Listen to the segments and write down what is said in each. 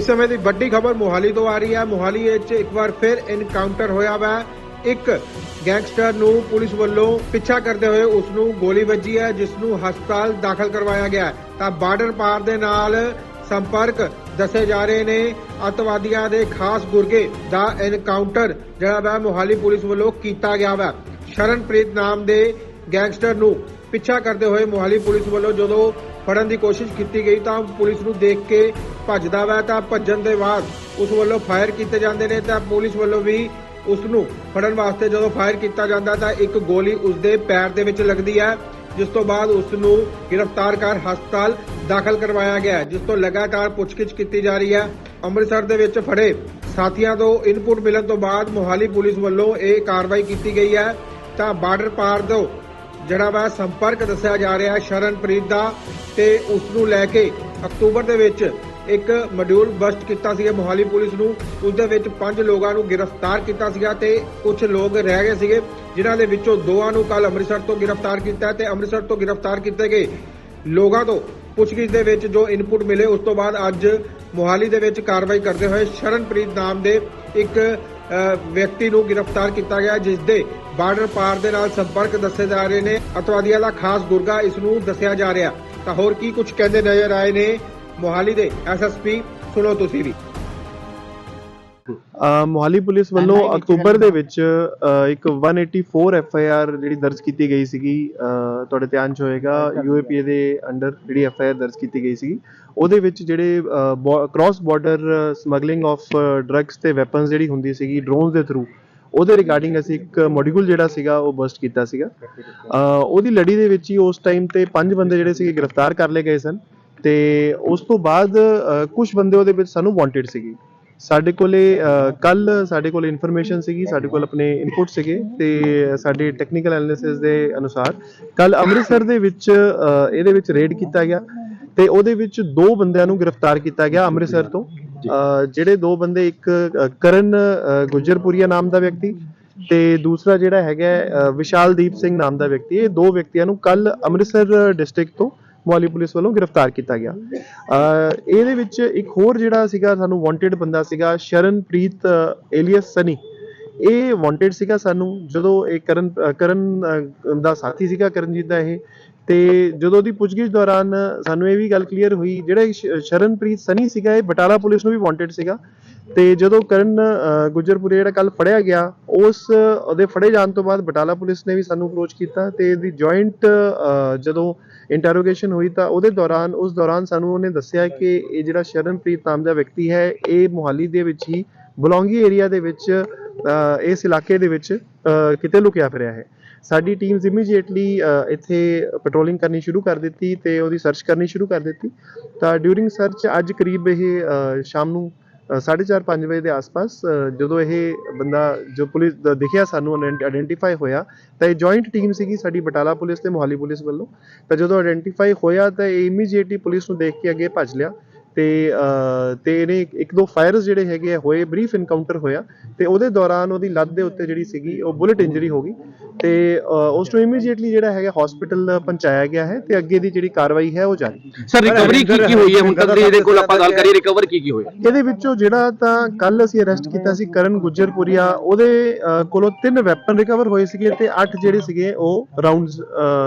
ਇਸ ਸਮੇਂ ਦੀ ਵੱਡੀ ਖਬਰ ਮੋਹਾਲੀ ਤੋਂ ਆ ਰਹੀ ਹੈ। ਮੋਹਾਲੀ ਵਿੱਚ ਇੱਕ ਵਾਰ ਫਿਰ ਐਨਕਾਊਂਟਰ ਹੋਇਆ ਵਾ। ਇੱਕ ਗੈਂਗਸਟਰ ਨੂੰ ਪੁਲਿਸ ਵੱਲੋਂ ਪਿੱਛਾ ਕਰਦੇ ਹੋਏ ਉਸ ਨੂੰ ਗੋਲੀ ਵੱਜੀ ਹੈ ਜਿਸ ਨੂੰ ਹਸਪਤਾਲ ਦਾਖਲ ਕਰਵਾਇਆ ਗਿਆ ਤਾਂ ਬਾਰਡਰ ਪਾਰ ਦੇ ਨਾਲ ਸੰਪਰਕ ਦੱਸੇ ਜਾ ਰਹੇ ਨੇ ਅਤਵਾਦੀਆਂ ਦੇ ਖਾਸ ਗੁਰਗੇ ਦਾ ਇਨਕਾਊਂਟਰ ਜਿਹੜਾ ਵਾ ਮੋਹਾਲੀ ਪੁਲਿਸ ਵੱਲੋਂ ਕੀਤਾ ਗਿਆ ਵਾ। ਸ਼ਰਨਪ੍ਰੀਤ ਨਾਮ ਦੇ ਗੈਂਗਸਟਰ ਨੂੰ ਪਿੱਛਾ ਕਰਦੇ ਹੋਏ ਮੋਹਾਲੀ ਪੁਲਿਸ ਵੱਲੋਂ ਜਦੋਂ ਫੜਨ ਦੀ ਕੋਸ਼ਿਸ਼ ਕੀਤੀ ਗਈ ਤਾਂ ਪੁਲਿਸ ਨੂੰ ਦੇਖ ਕੇ ਭੱਜਦਾ ਵਾ ਤਾਂ ਭੱਜਣ ਦੇ ਬਾਅਦ ਉਸ ਵੱਲੋਂ ਫਾਇਰ ਕੀਤੇ ਜਾਂਦੇ ਨੇ ਤਾਂ ਪੁਲਿਸ ਵੱਲੋਂ ਵੀ ਉਸ ਨੂੰ ਫੜਨ ਵਾਸਤੇ ਜਦੋਂ ਫਾਇਰ ਕੀਤਾ ਜਾਂਦਾ ਤਾਂ ਇੱਕ ਗੋਲੀ ਉਸ ਦੇ ਪੈਰ ਦੇ ਵਿੱਚ ਲੱਗਦੀ ਹੈ, ਜਿਸ ਤੋਂ ਬਾਅਦ ਉਸ ਨੂੰ ਗ੍ਰਿਫਤਾਰ ਕਰ ਹਸਪਤਾਲ ਦਾਖਲ ਕਰਵਾਇਆ ਗਿਆ ਜਿਸ ਤੋਂ ਲਗਾਤਾਰ ਪੁੱਛਗਿੱਛ ਕੀਤੀ ਜਾ ਰਹੀ ਹੈ। ਅੰਮ੍ਰਿਤਸਰ ਦੇ ਵਿੱਚ ਫੜੇ ਸਾਥੀਆਂ ਤੋਂ ਇਨਪੁਟ ਮਿਲਣ ਤੋਂ ਬਾਅਦ ਮੋਹਾਲੀ ਪੁਲਿਸ ਵੱਲੋਂ ਇਹ ਕਾਰਵਾਈ ਕੀਤੀ ਗਈ ਹੈ ਤਾਂ ਬਾਰਡਰ ਪਾਰ ਤੋਂ ਜਿਹੜਾ ਵਾ ਸੰਪਰਕ ਦੱਸਿਆ ਜਾ ਰਿਹਾ ਸ਼ਰਨਪ੍ਰੀਤ ਦਾ ਤੇ ਉਸ ਨੂੰ ਲੈ ਕੇ ਅਕਤੂਬਰ ਦੇ ਵਿੱਚ ਇੱਕ ਮੋਡਿਊਲ ਬਸਟ ਕੀਤਾ ਸੀਗਾ ਮੋਹਾਲੀ ਪੁਲਿਸ ਨੂੰ। ਉਸ ਦੇ ਵਿੱਚ ਪੰਜ ਲੋਕਾਂ ਨੂੰ ਗ੍ਰਿਫਤਾਰ ਕੀਤਾ ਸੀਗਾ ਤੇ ਕੁਝ ਲੋਕ ਰਹਿ ਗਏ ਸੀਗੇ, ਜਿਨ੍ਹਾਂ ਦੇ ਵਿੱਚੋਂ ਦੋਆਂ ਨੂੰ ਕੱਲ ਅੰਮ੍ਰਿਤਸਰ ਤੋਂ ਗ੍ਰਿਫਤਾਰ ਕੀਤਾ ਤੇ ਅੰਮ੍ਰਿਤਸਰ ਤੋਂ ਗ੍ਰਿਫਤਾਰ ਕੀਤੇ ਗਏ। ਲੋਕਾਂ ਤੋਂ ਪੁੱਛਗਿੱਛ ਦੇ ਵਿੱਚ ਜੋ ਇਨਪੁਟ ਮਿਲੇ, ਉਸ ਤੋਂ ਬਾਅਦ ਅੱਜ ਮੋਹਾਲੀ ਦੇ ਵਿੱਚ ਕਾਰਵਾਈ ਕਰਦੇ ਹੋਏ ਸ਼ਰਨਪ੍ਰੀਤ ਨਾਮ ਦੇ ਇੱਕ ਵਿਅਕਤੀ ਨੂੰ ਗ੍ਰਿਫਤਾਰ ਕੀਤਾ ਗਿਆ, ਜਿਸ ਦੇ ਬਾਰਡਰ ਪਾਰ ਦੇ ਨਾਲ ਸੰਪਰਕ ਦੱਸੇ ਜਾ ਰਹੇ ਨੇ। ਅਤਵਾਦੀਆਂ ਦਾ ਖਾਸ ਗੁਰਗਾ ਇਸ ਨੂੰ ਦੱਸਿਆ ਜਾ ਰਿਹਾ। ਤਾਂ ਹੋਰ ਕੀ ਕੁਝ ਕਹਿੰਦੇ ਨਜ਼ਰ ਆਏ ਨੇ? ਮੋਹਾਲੀ ਦੇ ਐਸਐਸਪੀ ਸੁਣੋ ਤੁਸੀਂ ਵੀ। ਮੋਹਾਲੀ ਪੁਲਿਸ ਵੱਲੋਂ ਅਕਤੂਬਰ ਦੇ ਵਿੱਚ ਇੱਕ 184 ਐਫ ਆਈ ਆਰ ਜਿਹੜੀ ਦਰਜ ਕੀਤੀ ਗਈ ਸੀਗੀ ਤੁਹਾਡੇ ਧਿਆਨ ਚ ਹੋਏਗਾ ਯੂਏਪੀਏ ਦੇ ਅੰਡਰ ਜਿਹੜੀ ਐਫ ਆਈ ਆਰ ਦਰਜ ਕੀਤੀ ਗਈ ਸੀਗੀ। ਉਹਦੇ ਵਿੱਚ ਜਿਹੜੇ cross border smuggling of drugs ਤੇ ਵੈਪਨਸ ਜਿਹੜੀ ਹੁੰਦੀ ਸੀਗੀ ਡਰੋਨਸ ਦੇ ਥਰੂ ਉਹਦੇ ਰਿਗਾਰਡਿੰਗ ਅਸੀਂ ਇੱਕ ਮੋਡਿਊਲ ਜਿਹੜਾ ਸੀਗਾ, ਉਹ ਬਸਟ ਕੀਤਾ ਸੀਗਾ। ਉਹਦੀ ਲੜੀ ਦੇ ਵਿੱਚ ਹੀ ਉਸ ਟਾਈਮ ਤੇ ਪੰਜ ਬੰਦੇ ਜਿਹੜੇ ਸੀਗੇ ਗ੍ਰਿਫਤਾਰ ਕਰ ਲਏ ਗਏ ਸਨ ਤੇ ਉਸ ਤੋਂ ਬਾਅਦ ਕੁਝ ਬੰਦੇ ਉਹਦੇ ਵਿੱਚ ਸਾਨੂੰ ਵਾਂਟਡ ਸੀਗੇ। ਸਾਡੇ ਕੋਲੇ ਕੱਲ ਸਾਡੇ ਕੋਲ ਇਨਫੋਰਮੇਸ਼ਨ ਸੀਗੀ, ਸਾਡੇ ਕੋਲ ਆਪਣੇ ਇਨਪੁਟ ਸੀਗੇ ਤੇ ਸਾਡੇ ਟੈਕਨੀਕਲ ਐਨਾਲਿਸਿਸ ਦੇ ਅਨੁਸਾਰ ਕੱਲ ਅੰਮ੍ਰਿਤਸਰ ਦੇ ਵਿੱਚ ਇਹਦੇ ਵਿੱਚ ਰੇਡ ਕੀਤਾ ਗਿਆ ਤੇ ਉਹਦੇ ਵਿੱਚ ਦੋ ਬੰਦਿਆਂ ਨੂੰ ਗ੍ਰਿਫਤਾਰ ਕੀਤਾ ਗਿਆ ਅੰਮ੍ਰਿਤਸਰ ਤੋਂ। ਜਿਹੜੇ ਦੋ ਬੰਦੇ ਇੱਕ ਕਰਨ ਅ, ਗੁੱਜਰਪੁਰੀਆ ਨਾਮ ਦਾ ਵਿਅਕਤੀ ਤੇ ਦੂਸਰਾ ਜਿਹੜਾ ਹੈਗਾ ਹੈ, ਅ, ਵਿਸ਼ਾਲਦੀਪ ਸਿੰਘ ਨਾਮ ਦਾ ਵਿਅਕਤੀ। ਇਹ ਦੋ ਵਿਅਕਤੀਆਂ ਨੂੰ ਕੱਲ ਅੰਮ੍ਰਿਤਸਰ ਡਿਸਟ੍ਰਿਕਟ ਤੋਂ ਮੋਹਾਲੀ ਪੁਲਿਸ ਵੱਲੋਂ ਗ੍ਰਿਫਤਾਰ ਕੀਤਾ ਗਿਆ। ਅ, ਇਹਦੇ ਵਿੱਚ ਇੱਕ ਹੋਰ ਜਿਹੜਾ ਸੀਗਾ ਸਾਨੂੰ ਵਾਂਟਡ ਬੰਦਾ ਸੀਗਾ ਸ਼ਰਨਪ੍ਰੀਤ ਏਲੀਅਸ ਸਨੀ। ਇਹ ਵਾਂਟਡ ਸੀਗਾ ਸਾਨੂੰ ਜਦੋਂ ਇਹ ਕਰਨ ਕਰਨ ਦਾ ਸਾਥੀ ਸੀਗਾ ਕਰਨਜੀਤ ਦਾ ਇਹ। ਤੇ ਜਦੋਂ ਉਹਦੀ ਪੁੱਛਗਿੱਛ ਦੌਰਾਨ ਸਾਨੂੰ ਇਹ ਵੀ ਗੱਲ ਕਲੀਅਰ ਹੋਈ ਜਿਹੜਾ ਸ਼ਰਨਪ੍ਰੀਤ ਸਨੀ ਸੀਗਾ ਇਹ ਬਟਾਲਾ ਪੁਲਿਸ ਨੂੰ ਵੀ ਵਾਂਟਡ ਸੀਗਾ। ਤੇ ਜਦੋਂ ਕਰਨ ਅ, ਗੁੱਜਰਪੁਰੇ ਜਿਹੜਾ ਕੱਲ ਫੜਿਆ ਗਿਆ ਉਸ ਉਹਦੇ ਫੜੇ ਜਾਣ ਤੋਂ ਬਾਅਦ ਬਟਾਲਾ ਪੁਲਿਸ ਨੇ ਵੀ ਸਾਨੂੰ ਅਪਰੋਚ ਕੀਤਾ ਤੇ ਇਹਦੀ ਜੁਆਇੰਟ ਜਦੋਂ ਇੰਟਰੋਗੇਸ਼ਨ ਹੋਈ ਤਾਂ ਉਹਦੇ ਦੌਰਾਨ ਉਸ ਦੌਰਾਨ ਸਾਨੂੰ ਉਹਨੇ ਦੱਸਿਆ ਕਿ ਇਹ ਜਿਹੜਾ ਸ਼ਰਨਪ੍ਰੀਤ ਨਾਮ ਦਾ ਵਿਅਕਤੀ ਹੈ ਇਹ ਮੁਹਾਲੀ ਦੇ ਵਿੱਚ ਹੀ ਬਲੌਂਗੀ ਏਰੀਆ ਦੇ ਵਿੱਚ ਇਸ ਇਲਾਕੇ ਦੇ ਵਿੱਚ ਕਿਤੇ ਲੁਕਿਆ ਫਿਰਿਆ ਹੈ। ਸਾਡੀ ਟੀਮਸ ਇਮੀਡੀਏਟਲੀ ਇੱਥੇ ਪੈਟਰੋਲਿੰਗ ਕਰਨੀ ਸ਼ੁਰੂ ਕਰ ਦਿੱਤੀ ਤੇ ਉਹਦੀ ਸਰਚ ਕਰਨੀ ਸ਼ੁਰੂ ਕਰ ਦਿੱਤੀ। ਤਾਂ ਡਿਊਰਿੰਗ ਸਰਚ ਅੱਜ ਕਰੀਬ ਇਹ ਸ਼ਾਮ ਨੂੰ 4:30 5 ਵਜੇ ਦੇ ਆਸ-ਪਾਸ ਜਦੋਂ ਇਹ ਬੰਦਾ, ਜੋ ਪੁਲਿਸ ਦਿਖਿਆ ਸਾਨੂੰ ਆਇਡੈਂਟੀਫਾਈ ਹੋਇਆ, ਤਾਂ ਇਹ ਜੁਆਇੰਟ ਟੀਮ ਸੀਗੀ ਸਾਡੀ ਬਟਾਲਾ ਪੁਲਿਸ ਤੇ ਮੋਹਾਲੀ ਪੁਲਿਸ ਵੱਲੋਂ। ਤਾਂ ਜਦੋਂ ਆਇਡੈਂਟੀਫਾਈ ਹੋਇਆ ਤਾਂ ਇਹ ਇਮੀਡੀਏਟਲੀ ਪੁਲਿਸ ਨੂੰ ਦੇਖ ਕੇ ਅੱਗੇ ਭੱਜ ਲਿਆ। ਤੇ ਤੇ ਇਹਨੇ ਇੱਕ- ਦੋ ਫਾਇਰਸ ਜਿਹੜੇ ਹੈਗੇ ਆ ਹੋਏ ਬਰੀਫ ਇਨਕਾਊਂਟਰ ਹੋਇਆ ਤੇ ਉਹਦੇ ਦੌਰਾਨ ਉਹਦੀ ਲੱਤ ਦੇ ਉੱਤੇ ਜਿਹੜੀ ਸੀਗੀ ਉਹ ਬੁਲਟ ਇੰਜਰੀ ਹੋ ਗਈ ਤੇ ਉਸ ਨੂੰ ਇਮੀਡੀਏਟਲੀ ਜਿਹੜਾ ਹੈਗਾ ਹਸਪੀਟਲ ਪਹੁੰਚਾਇਆ ਗਿਆ ਹੈ ਤੇ ਅੱਗੇ ਦੀ ਜਿਹੜੀ ਕਾਰਵਾਈ ਹੈ ਉਹ ਜਾਰੀ। ਸਰ ਰਿਕਵਰੀ ਕੀ ਕੀ ਹੋਈ ਹੈ? ਹੁਣ ਤੱਕ ਦੀ ਇਹਦੇ ਕੋਲ ਆਪਾਂ ਗੱਲ ਕਰੀਏ ਰਿਕਵਰ ਕੀ ਕੀ ਹੋਇਆ? ਇਹਦੇ ਵਿੱਚੋਂ ਜਿਹੜਾ ਤਾਂ ਕੱਲ ਅਸੀਂ ਅਰੈਸਟ ਕੀਤਾ ਸੀ ਕਰਨ ਗੁੱਜਰਪੁਰੀਆ ਉਹਦੇ ਕੋਲੋਂ ਤਿੰਨ ਵੈਪਨ ਰਿਕਵਰ ਹੋਏ ਸੀਗੇ ਤੇ ਅੱਠ ਜਿਹੜੇ ਸੀਗੇ ਉਹ ਰਾਉਂਡਸ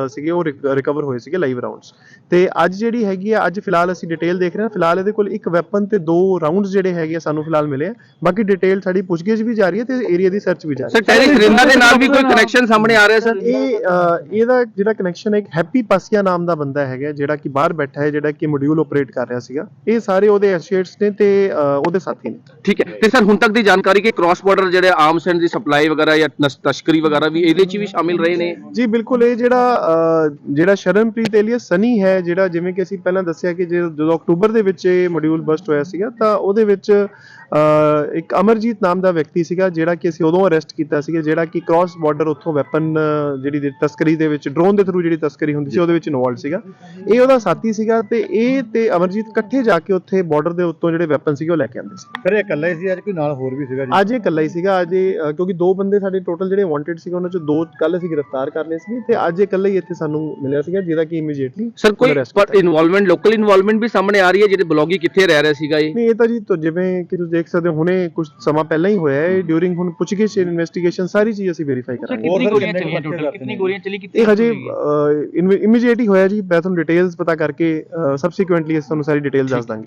ਸੀਗੇ ਉਹ ਰਿਕਵਰ ਹੋਏ ਸੀਗੇ ਲਾਈਵ ਰਾਉਂਡਸ ਤੇ ਅੱਜ ਜਿਹੜੀ ਹੈਗੀ ਆ ਅੱਜ ਫਿਲਹਾਲ ਅਸੀਂ ਡਿਟੇਲ ਦੇਖ ਰਹੇ ਹਾਂ ਫਿਲਹਾਲ ਇਹਦੇ ਕੋਲ ਇੱਕ ਵੈਪਨ ਤੇ ਦੋ ਰਾਉਂਡਸ ਜਿਹੜੇ ਹੈਗੇ ਆ ਸਾਨੂੰ ਫਿਲਹਾਲ ਮਿਲੇ ਆ। ਬਾਕੀ ਡਿਟੇਲ ਸਾਡੀ ਪੁੱਛਗਿੱਛ ਵੀ ਜਾਰੀ ਹੈ ਤੇ ਏਰੀਆ ਦੀ ਸਰਚ ਵੀ ਜਾਰੀ ਸਰ ਟੈਰੀ ਸਰਿੰਦਾ ਦੇ ਨਾਲ ਵੀ ਕੋਈ ਕਨੈਕਸ਼ਨ ਸਾਹਮਣੇ ਆ ਰਿਹਾ ਸਰ ਇਹ ਅਹ, ਇਹਦਾ ਜਿਹੜਾ ਕਨੈਕਸ਼ਨ ਹੈ ਇੱਕ ਹੈਪੀ ਪਾਸੀਆ ਨਾਮ ਦਾ ਬੰਦਾ ਹੈਗਾ ਜਿਹੜਾ ਕਿ ਬਾਹਰ ਬੈਠਾ ਹੈ ਜਿਹੜਾ ਕਿ ਮੋਡਿਊਲ ਆਪਰੇਟ ਕਰ ਰਿਹਾ ਸੀਗਾ। ਇਹ ਸਾਰੇ ਉਹਦੇ ਐਸੋਸੀਏਟਸ ਨੇ ਤੇ ਅਹ, ਉਹਦੇ ਸਾਥੀ ਨੇ। ਠੀਕ ਹੈ। ਤੇ ਸਰ ਹੁਣ ਤੱਕ ਦੀ ਜਾਣਕਾਰੀ ਕਿ ਕ੍ਰਾਸ ਬਾਰਡਰ ਜਿਹੜੇ ਆਰਮਸ ਐਂਡ ਦੀ ਸਪਲਾਈ ਵਗੈਰਾ ਜਾਂ ਨਸ- ਤਸਕਰੀ ਵਗੈਰਾ ਵੀ ਇਹਦੇ 'ਚ ਵੀ ਸ਼ਾਮਿਲ ਰਹੇ ਨੇ? ਜੀ ਬਿਲਕੁਲ ਇਹ ਜਿਹੜਾ ਅਹ, ਜਿਹੜਾ ਸ਼ਰਨਪ੍ਰੀਤ ਏਲੀਅਸ ਸਨੀ ਹੈ ਜਿਹੜਾ ਜਿਵੇਂ ਕਿ ਅਸੀਂ ਪਹਿਲਾਂ ਦੱਸਿਆ ਕਿ ਜੇ- ਜਦੋਂ ਅਕਤੂਬਰ ਦੇ ਵਿੱਚ ਇਹ ਮੋਡਿਊਲ ਬਸਟ ਹੋਇਆ ਸੀਗਾ ਤਾਂ ਉਹਦੇ ਵਿੱਚ ਇੱਕ ਅਮਰਜੀਤ ਨਾਮ ਦਾ ਵਿਅਕਤੀ ਸੀਗਾ ਜਿਹੜਾ ਕਿ ਅਸੀਂ ਉਦੋਂ ਅਰੈਸਟ ਕੀਤਾ ਸੀਗਾ ਜਿਹੜਾ ਕਿ ਕ੍ਰਾਸ ਬਾਰਡਰ ਉੱਥੋਂ ਵੈਪਨ ਜਿਹੜੀ ਦੀ ਤਸਕਰੀ ਦੇ ਵਿੱਚ ਡਰੋਨ ਦੇ ਥਰੂ ਜਿਹੜੀ ਤਸਕਰੀ ਹੁੰਦੀ ਸੀ ਉਹਦੇ ਵਿੱਚ ਇਨਵੋਲਡ ਸੀਗਾ। ਇਹ ਉਹਦਾ ਸਾਥੀ ਸੀਗਾ ਤੇ ਇਹ ਤੇ ਅਮਰਜੀਤ ਇਕੱਠੇ ਜਾ ਕੇ ਉੱਥੇ ਬਾਰਡਰ ਦੇ ਉੱਤੋਂ ਜਿਹੜੇ ਵੈਪਨ ਸੀਗੇ ਉਹ ਲੈ ਕੇ ਆਉਂਦੇ ਸੀ। ਫਿਰ ਇਹ ਇਕੱਲਾ ਹੀ ਸੀ ਅੱਜ ਕੋਈ ਨਾਲ ਹੋਰ ਵੀ ਸੀਗਾ ਜੀ? ਅੱਜ ਇਹ ਇਕੱਲਾ ਹੀ ਸੀਗਾ ਅੱਜ ਕਿਉਂਕਿ ਦੋ ਬੰਦੇ ਸਾਡੇ ਟੋਟਲ ਜਿਹੜੇ ਵਾਂਟਡ ਸੀਗੇ ਉਹਨਾਂ ਚੋਂ ਦੋ ਕੱਲ ਅਸੀਂ ਗ੍ਰਿਫਤਾਰ ਕਰ ਲਏ ਸੀ ਤੇ ਅੱਜ ਇਹ ਇਕੱਲਾ ਹੀ ਇੱਥੇ ਸਾਨੂੰ ਮਿਲਿਆ ਸੀਗਾ ਜਿਹਦਾ ਕਿ ਇਮੀਡੀਏਟਲੀ ਸਰ ਕੋਈ ਪਰ ਇਨਵੋਲਵਮੈਂਟ ਲੋਕਲ ਇਨਵੋਲਵਮੈਂਟ ਵੀ ਸਾਹਮਣੇ ਆ ਰਹੀ ਹੈ ਜਿਹੜੇ ਬਲੌਗੀ ਕਿੱਥੇ ਰਹਿ ਰਿਹਾ ਸੀਗਾ ਇਹ? ਨਹੀਂ ਇਹ ਤਾਂ ਜੀ ਜਿਵੇਂ ਕਿ ਤੁਸੀਂ ਦੇਖ ਸਕਦੇ ਹੋ ਹੁਣੇ ਕੁਝ ਸਮਾਂ ਪਹਿਲਾਂ ਹੀ ਹੋਇਆ ਹੈ ਡਿਊਰਿੰਗ ਹੁਣ ਪੁੱਛਗਿੱਛ ਇਨਵੈਸਟੀਗੇਸ਼ਨ ਸਾਰੀ ਚੀਜ਼ ਅਸੀਂ ਵੈਰੀਫਾਈ ਕਰਾਂਗੇ ਕਿੰਨੀ ਗੋਲੀਆਂ ਕਿੰਨੇ ਚੱਲੀਆਂ ਟੋਟਲ ਕਿੰਨੀ? ਗੋਲੀਆਂ ਚੱਲੀ ਇਹ ਹਜੇ ਚੱਲੀ? ਇਮੀਡੀਏਟ ਹੀ ਹੋਇਆ ਜੀ ਮੈਂ ਤੁਹਾਨੂੰ ਡਿਟੇਲਸ ਪਤਾ ਕਰਕੇ ਸਬਸੀਕੁਐਂਟਲੀ ਤੁਹਾਨੂੰ ਸਾਰੀ ਡਿਟੇਲਸ ਦੱਸ ਦਾਂਗੇ